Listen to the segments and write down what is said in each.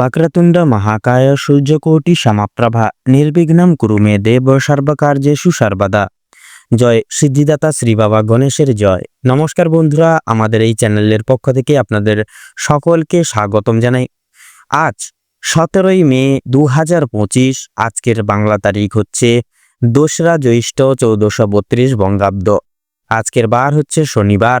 వక్రతుండ మహాకాయ সূর্যকোটি শ্যামাপ্রভা নির্বিঘ্নম কুরু মে দেব সর্বকার্যেষু সর্বদা জয় সিদ্ধিদাতা শ্রী বাবা গণেশের জয় নমস্কার বন্ধুরা আমাদের এই চ্যানেলের পক্ষ থেকে আপনাদের সকলকে স্বাগতম জানাই আজ সতেরোই মে দু হাজার পঁচিশ আজকের বাংলা তারিখ হচ্ছে দোসরা জ্যৈষ্ঠ চৌদ্দশো বত্রিশ বঙ্গাব্দ আজকের বার হচ্ছে শনিবার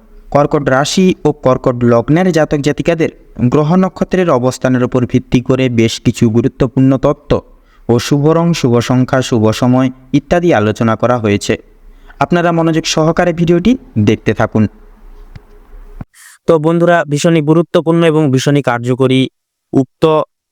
কর্কট রাশি ও কর্কট লগ্নের জাতক জাতিকাদের গ্রহ নক্ষত্রের অবস্থানের উপর ভিত্তি করে বেশ কিছু গুরুত্বপূর্ণ তত্ত্ব ও শুভ রং, শুভ সংখ্যা, শুভ সময় ইত্যাদি আলোচনা করা হয়েছে। আপনারা মনোযোগ সহকারে ভিডিওটি দেখতে থাকুন। তো বন্ধুরা, ভীষণই গুরুত্বপূর্ণ এবং ভীষণই কার্যকরী উক্ত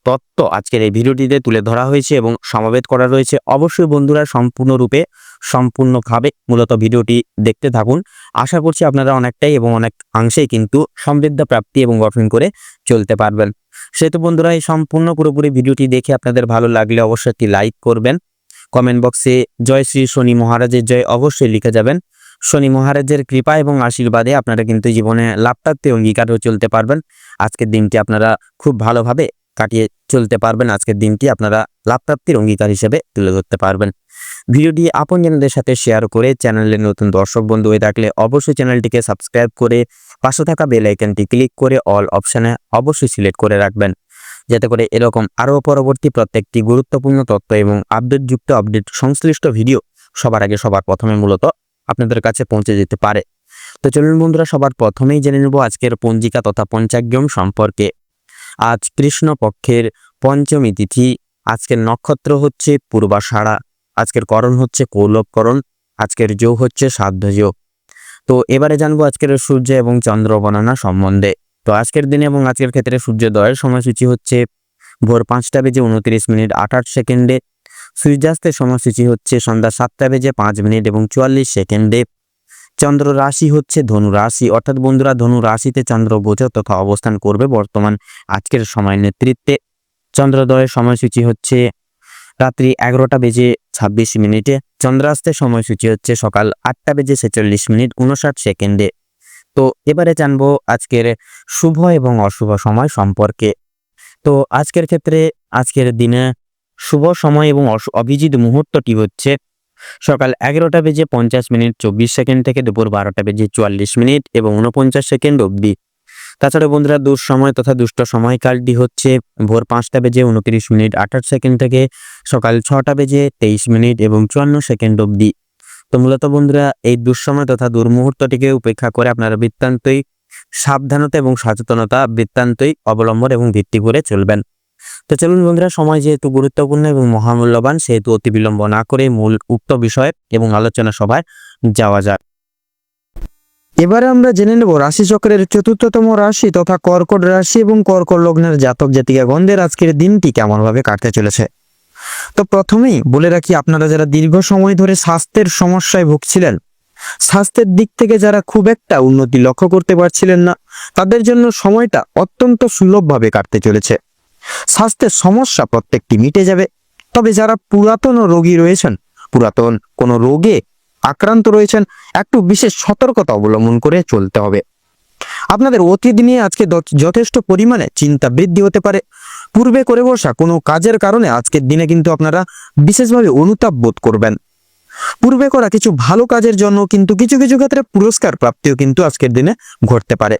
তত্ত্ব আজকের এই ভিডিওটিতে তুলে ধরা হয়েছে এবং সমাবেত করা রয়েছে। অবশ্যই বন্ধুরা সম্পূর্ণরূপে সম্পূর্ণভাবে মূলত ভিডিওটি দেখতে থাকুন। আশা করছি আপনারা অনেকটাই এবং অনেক অংশেই কিন্তু সমৃদ্ধ প্রাপ্তি এবং গঠন করে চলতে পারবেন। সেহেতু বন্ধুরা, এই সম্পূর্ণ পুরোপুরি ভিডিওটি দেখে আপনাদের ভালো লাগলে অবশ্যই একটি লাইক করবেন। কমেন্ট বক্সে জয় শ্রী শনি মহারাজের জয় অবশ্যই লিখে যাবেন। শনি মহারাজের কৃপা এবং আশীর্বাদে আপনারা কিন্তু জীবনে লাভ প্রাপ্তি অঙ্গীকার হয়ে চলতে পারবেন। আজকের দিনটি আপনারা খুব ভালোভাবে কাটিয়ে চলতে পারবেন। আজকের দিনটি আপনারা লাভপ্রাপ্তির অঙ্গীকার হিসেবে তুলে ধরতে পারবেন। ভিডিওটি আপন জনদের সাথে শেয়ার করে চ্যানেলের নতুন দর্শক, বন্ধু হয়ে থাকলে অবশ্যই চ্যানেলটিকে সাবস্ক্রাইব করে পাশে থাকা বেল আইকনটি ক্লিক করে অল অপশানে অবশ্যই সিলেক্ট করে রাখবেন। যাতে করে এরকম আরও পরবর্তী প্রত্যেকটি গুরুত্বপূর্ণ তথ্য এবং আপডেটযুক্ত আপডেট সংশ্লিষ্ট ভিডিও সবার আগে সবার প্রথমে মূলত আপনাদের কাছে পৌঁছে যেতে পারে। তো চলুন বন্ধুরা, সবার প্রথমেই জেনে নেব আজকের পঞ্জিকা তথা পঞ্চাগ্যম সম্পর্কে। আজ কৃষ্ণ পক্ষের পঞ্চমী তিথি। আজকের নক্ষত্র হচ্ছে পূর্বাষাঢ়া। আজকের করণ হচ্ছে কৌলভকরণ আজকের যোগ হচ্ছে সাধ্য যোগ তো এবারে জানব আজকের সূর্য এবং চন্দ্র গণনা সম্বন্ধে। তো আজকের দিনে এবং আজকের ক্ষেত্রে সূর্যোদয়ের সময়সূচি হচ্ছে ভোর পাঁচটা বেজে উনত্রিশ মিনিট আঠাশ সেকেন্ডে। সূর্যাস্তের সময়সূচি হচ্ছে সন্ধ্যা সাতটা বেজে পাঁচ মিনিট এবং চুয়াল্লিশ সেকেন্ডে। চন্দ্র রাশি হচ্ছে ধনু রাশি। অর্থাৎ বন্ধুরা, ধনু রাশিতে চন্দ্র গোচর তথা অবস্থান করবে বর্তমান আজকের সময় নেতৃত্বে। চন্দ্রোদয়ের সময়সূচি হচ্ছে রাত্রি এগারোটা বেজে ছাব্বিশ মিনিটে। চন্দ্রাস্তের সময়সূচি হচ্ছে সকাল আটটা বেজে ছেচল্লিশ মিনিট উনষাট সেকেন্ডে। তো এবারে জানব আজকের শুভ এবং অশুভ সময় সম্পর্কে। তো আজকের ক্ষেত্রে আজকের দিনে শুভ সময় এবং অভিজিৎ মুহূর্তটি হচ্ছে সকাল এগারোটা বেজে পঞ্চাশ মিনিট, চব্বিশ সেকেন্ড থেকে দুপুর বারোটা বেজে চুয়াল্লিশ মিনিট এবং উনপঞ্চাশ সেকেন্ড অবধি। তাছাড়া বন্ধুরা, দুঃসময় তথা দুষ্ট সময়কালটি হচ্ছে ভোর পাঁচটা বেজে উনত্রিশ মিনিট, আঠাশ সেকেন্ড থেকে সকাল ছটা বেজে তেইশ মিনিট এবং চুয়ান্ন সেকেন্ড অবধি। তো মূলত বন্ধুরা, এই দুঃসময় তথা দুর্মুহূর্তটিকে উপেক্ষা করে আপনারা বৃত্তান্তই সাবধানতা এবং সচেতনতা বৃত্তান্তই অবলম্বন এবং ভিত্তি করে চলবেন। তো চলুন বন্ধুরা, সময় যেহেতু গুরুত্বপূর্ণ এবং মহামূল্যবান, সেহেতু অতি বিলম্ব না করে মূল উক্ত বিষয় এবং আলোচনা সভায় যাওয়া যাক। এবারে আমরা জেনে নেব রাশিচক্রের চতুর্থতম রাশি তথা কর্কট রাশি এবং কর্কট লগ্নের জাতক জাতিকা গন্ধের আজকের দিনটি কেমন ভাবে কাটতে চলেছে। তো প্রথমেই বলে রাখি, আপনারা যারা দীর্ঘ সময় ধরে স্বাস্থ্যের সমস্যায় ভুগছিলেন, স্বাস্থ্যের দিক থেকে যারা খুব একটা উন্নতি লক্ষ্য করতে পারছিলেন না, তাদের জন্য সময়টা অত্যন্ত সুলভভাবে কাটতে চলেছে। স্বাস্থ্যের সমস্যা প্রত্যেকটি মিটে যাবে। তবে যারা পুরাতন রোগী রয়েছেন, পুরাতন কোনো রোগে আক্রান্ত রয়েছেন, একটু বিশেষ সতর্কতা অবলম্বন করে চলতে হবে। আপনাদের অতীত নিয়ে আজকে যথেষ্ট পরিমাণে চিন্তা বৃদ্ধি হতে পারে। পূর্বে করে বসা কোনো কাজের কারণে আজকের দিনে কিন্তু আপনারা বিশেষভাবে অনুতাপ বোধ করবেন। পূর্বে করা কিছু ভালো কাজের জন্য কিন্তু কিছু কিছু ক্ষেত্রে পুরস্কার প্রাপ্তিও কিন্তু আজকের দিনে ঘটতে পারে।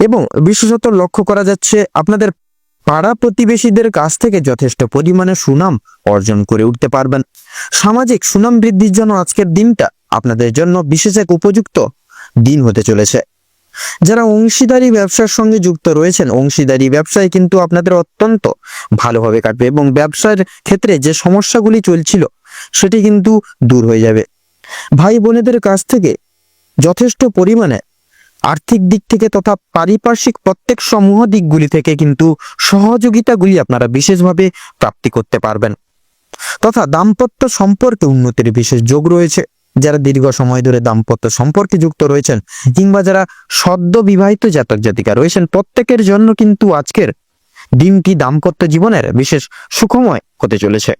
এবং বিশেষত লক্ষ্য করা যাচ্ছে, আপনাদের পাড়া প্রতিবেশীদের কাছ থেকে যথেষ্ট পরিমাণে সুনাম অর্জন করে উঠতে পারবেন। সামাজিক সুনাম বৃদ্ধির জন্য আজকের দিনটা আপনাদের জন্য বিশেষ এক উপযুক্ত দিন হতে চলেছে। যারা অংশীদারি ব্যবসার সঙ্গে যুক্ত রয়েছেন, অংশীদারি ব্যবসায় কিন্তু আপনাদের অত্যন্ত ভালোভাবে কাটবে এবং ব্যবসার ক্ষেত্রে যে সমস্যাগুলি চলছিল, সেটি কিন্তু দূর হয়ে যাবে। ভাই বোনেদের কাছ থেকে যথেষ্ট পরিমাণে আর্থিক দিক থেকে তথা পারিপার্শ্বিক প্রত্যেক সমূহ দিকগুলি থেকে কিন্তু সহযোগিতাগুলি আপনারা বিশেষভাবে প্রাপ্তি করতে পারবেন। তথা দাম্পত্য সম্পর্কে উন্নতির বিশেষ যোগ রয়েছে। যারা দীর্ঘ সময় ধরে দাম্পত্য সম্পর্কে যুক্ত রয়েছেন কিংবা যারা সদ্য বিবাহিত জাতক জাতিকা রয়েছেন, প্রত্যেকের জন্য কিন্তু আজকের দিনটি দাম্পত্য জীবনের বিশেষ সুখময় হতে চলেছে।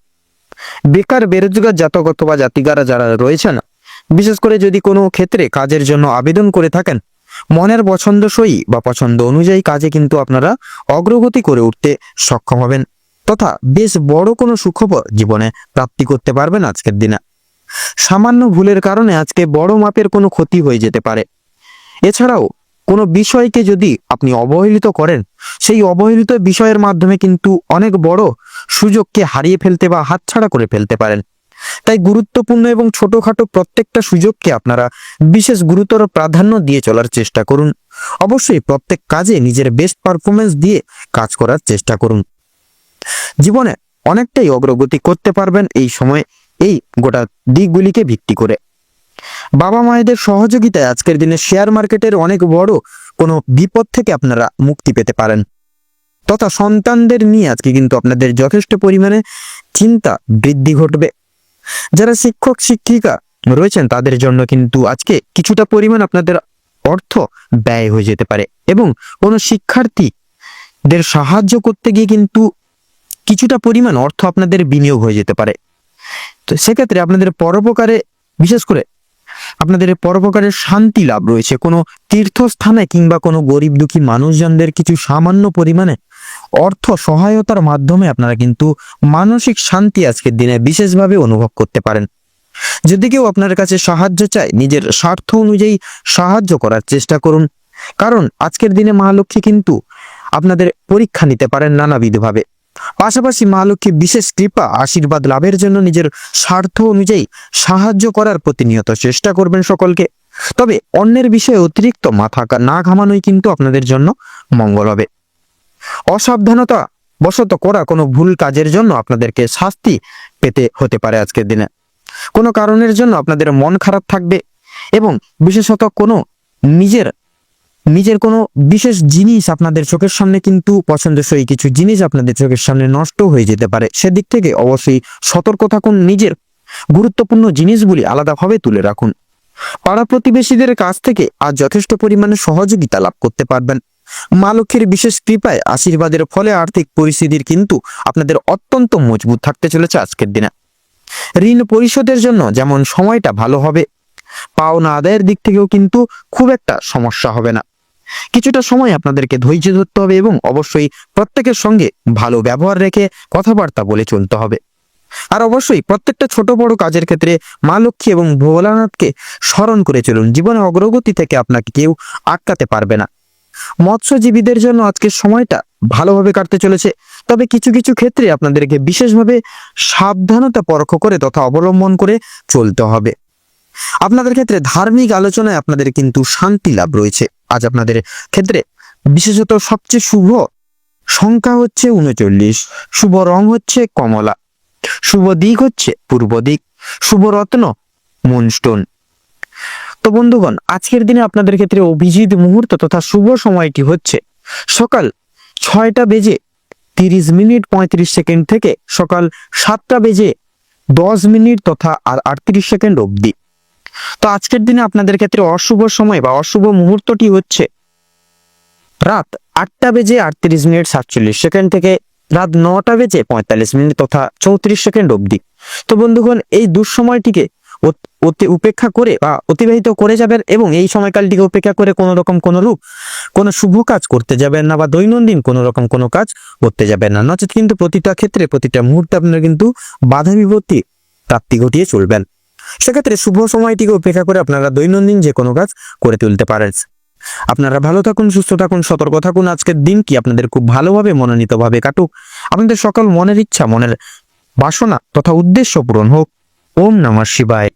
বেকার, বেরোজগার জাতক অথবা জাতিকারা যারা রয়েছেন, বিশেষ করে যদি কোনো ক্ষেত্রে কাজের জন্য আবেদন করে থাকেন মনের পছন্দসই বা পছন্দ অনুযায়ী কাজে কিন্তু আপনারা অগ্রগতি করে উঠতে সক্ষম হবেন তথা বেশ বড় কোনো সুখবর জীবনে প্রাপ্তি করতে পারবেন আজকের দিনে। সামান্য ভুলের কারণে আজকে বড় মাপের কোনো ক্ষতি হয়ে যেতে পারে। এছাড়াও কোনো বিষয়কে যদি আপনি অবহেলিত করেন, সেই অবহেলিত বিষয়ের মাধ্যমে কিন্তু অনেক বড় সুযোগকে হারিয়ে ফেলতে বা হাতছাড়া করে ফেলতে পারেন। তাই গুরুত্বপূর্ণ এবং ছোটখাটো প্রত্যেকটা সুযোগকে আপনারা বিশেষ গুরুতর প্রাধান্য দিয়ে চলার চেষ্টা করুন। অবশ্যই প্রত্যেক কাজে নিজের বেস্ট পারফরমেন্স দিয়ে কাজ করার চেষ্টা করুন। জীবনে অনেকটাই অগ্রগতি করতে পারবেন এই সময় এই গোটা দিকগুলিকে ভিত্তি করে। বাবা মায়েদের সহযোগিতায় আজকের দিনে শেয়ার মার্কেটের অনেক বড় কোনো বিপদ থেকে আপনারা মুক্তি পেতে পারেন। তথা সন্তানদের নিয়ে আজকে কিন্তু আপনাদের যথেষ্ট পরিমাণে চিন্তা বৃদ্ধি ঘটবে। যারা শিক্ষক, শিক্ষিকা রয়েছেন, তাদের জন্য কিন্তু আজকে কিছুটা পরিমাণ আপনাদের অর্থ ব্যয় হয়ে যেতে পারে এবং কোনো শিক্ষার্থীদের সাহায্য করতে গিয়ে কিন্তু কিছুটা পরিমাণ অর্থ আপনাদের বিনিয়োগ হয়ে যেতে পারে। তো সেক্ষেত্রে আপনাদের পরোপকারে, বিশেষ করে আপনাদের পরোপকারের শান্তি লাভ রয়েছে। কোনো তীর্থস্থানে কিংবা কোনো গরিব দুঃখী মানুষজনদের কিছু সামান্য পরিমাণে অর্থ সহায়তার মাধ্যমে আপনারা কিন্তু মানসিক শান্তি আজকের দিনে বিশেষভাবে অনুভব করতে পারেন। যদি কেউ আপনার কাছে সাহায্য চায়, নিজের স্বার্থ অনুযায়ী সাহায্য করার চেষ্টা করুন। কারণ আজকের দিনে মহালক্ষ্মী কিন্তু আপনাদের পরীক্ষা নিতে পারেন নানাবিধভাবে। পাশাপাশি মা লক্ষ্মী বিশেষ কৃপা, আশীর্বাদ লাভের জন্য নিজের স্বার্থ অনুযায়ী সাহায্য করার প্রতিনিয়ত চেষ্টা করবেন সকলকে। তবে অন্যের বিষয়ে অতিরিক্ত মাথা না ঘামানোই কিন্তু আপনাদের জন্য মঙ্গল হবে। অসাবধানতা বশত করা কোনো ভুল কাজের জন্য আপনাদেরকে শাস্তি পেতে হতে পারে আজকের দিনে। কোনো কারণের জন্য আপনাদের মন খারাপ থাকবে এবং বিশেষত কোনো নিজের নিজের কোনো বিশেষ জিনিস আপনাদের চোখের সামনে কিন্তু পছন্দসই কিছু জিনিস আপনাদের চোখের সামনে নষ্ট হয়ে যেতে পারে। সেদিক থেকে অবশ্যই সতর্ক থাকুন, নিজের গুরুত্বপূর্ণ জিনিসগুলি আলাদাভাবে তুলে রাখুন। পাড়া প্রতিবেশীদের কাছ থেকে আজ যথেষ্ট পরিমাণে সহযোগিতা লাভ করতে পারবেন। মা লক্ষ্মীর বিশেষ কৃপায় আশীর্বাদের ফলে আর্থিক পরিস্থিতির কিন্তু আপনাদের অত্যন্ত মজবুত থাকতে চলেছে আজকের দিনে। ঋণ পরিশোধের জন্য যেমন সময়টা ভালো হবে, পাওনা আদায়ের দিক থেকেও কিন্তু খুব একটা সমস্যা হবে না। কিছুটা সময় আপনাদেরকে ধৈর্য ধরতে হবে এবং অবশ্যই প্রত্যেকের সঙ্গে ভালো ব্যবহার রেখে কথাবার্তা বলে চলতে হবে। আর অবশ্যই প্রত্যেকটা ছোট বড় কাজের ক্ষেত্রে মা লক্ষ্মী এবং ভোলানাথকে স্মরণ করে চলুন, জীবনে অগ্রগতি থেকে আপনাকে কেউ আটকাতে পারবে না। মৎস্যজীবীদের জন্য আজকের সময়টা ভালোভাবে কাটতে চলেছে। তবে কিছু কিছু ক্ষেত্রে আপনাদেরকে বিশেষভাবে সাবধানতা পরখ করে তথা অবলম্বন করে চলতে হবে। আপনাদের ক্ষেত্রে ধার্মিক আলোচনায় আপনাদের কিন্তু শান্তি লাভ রয়েছে। আজ আপনাদের ক্ষেত্রে বিশেষত সবচেয়ে শুভ সংখ্যা হচ্ছে উনচল্লিশ, শুভ রং হচ্ছে কমলা, শুভ দিক হচ্ছে পূর্ব দিক, শুভ রত্ন মুনস্টোন। তো বন্ধুগণ, আজকের দিনে আপনাদের ক্ষেত্রে অভিজিৎ মুহূর্ত তথা শুভ সময়টি হচ্ছে সকাল ছয়টা বেজে তিরিশ মিনিট পঁয়ত্রিশ সেকেন্ড থেকে সকাল সাতটা বেজে দশ মিনিট তথা আর আটত্রিশ সেকেন্ড অবধি। তো আজকের দিনে আপনাদের ক্ষেত্রে অশুভ সময় বা অশুভ মুহূর্তটি হচ্ছে রাত আটটা বেজে আটত্রিশ মিনিট সাতচল্লিশ সেকেন্ড থেকে রাত নটা বেজে পঁয়তাল্লিশ মিনিট তথা চৌত্রিশ সেকেন্ড অবধি। তো বন্ধুগণ, এই দুঃসময়টিকে অতি উপেক্ষা করে বা অতিবাহিত করে যাবেন এবং এই সময়কালটিকে উপেক্ষা করে কোনো রকম কোনো রূপ, কোনো শুভ কাজ করতে যাবেন না বা দৈনন্দিন কোনো রকম কোনো কাজ করতে যাবেন না। নচেত কিন্তু প্রতিটা ক্ষেত্রে, প্রতিটা মুহূর্তে আপনারা কিন্তু বাধা বিপত্তি প্রাপ্তি ঘটিয়ে চলবেন। সেক্ষেত্রে শুভ সময়টিকে উপেক্ষা করে আপনারা দৈনন্দিন যে কোনো কাজ করে তুলতে পারেন। আপনারা ভালো থাকুন, সুস্থ থাকুন, সতর্ক থাকুন। আজকের দিন কি আপনাদের খুব ভালোভাবে, মনোনীতভাবে কাটুক? আপনাদের সকল মনের ইচ্ছা, মনের বাসনা তথা উদ্দেশ্য পূরণ হোক। ওম নমঃ শিবায়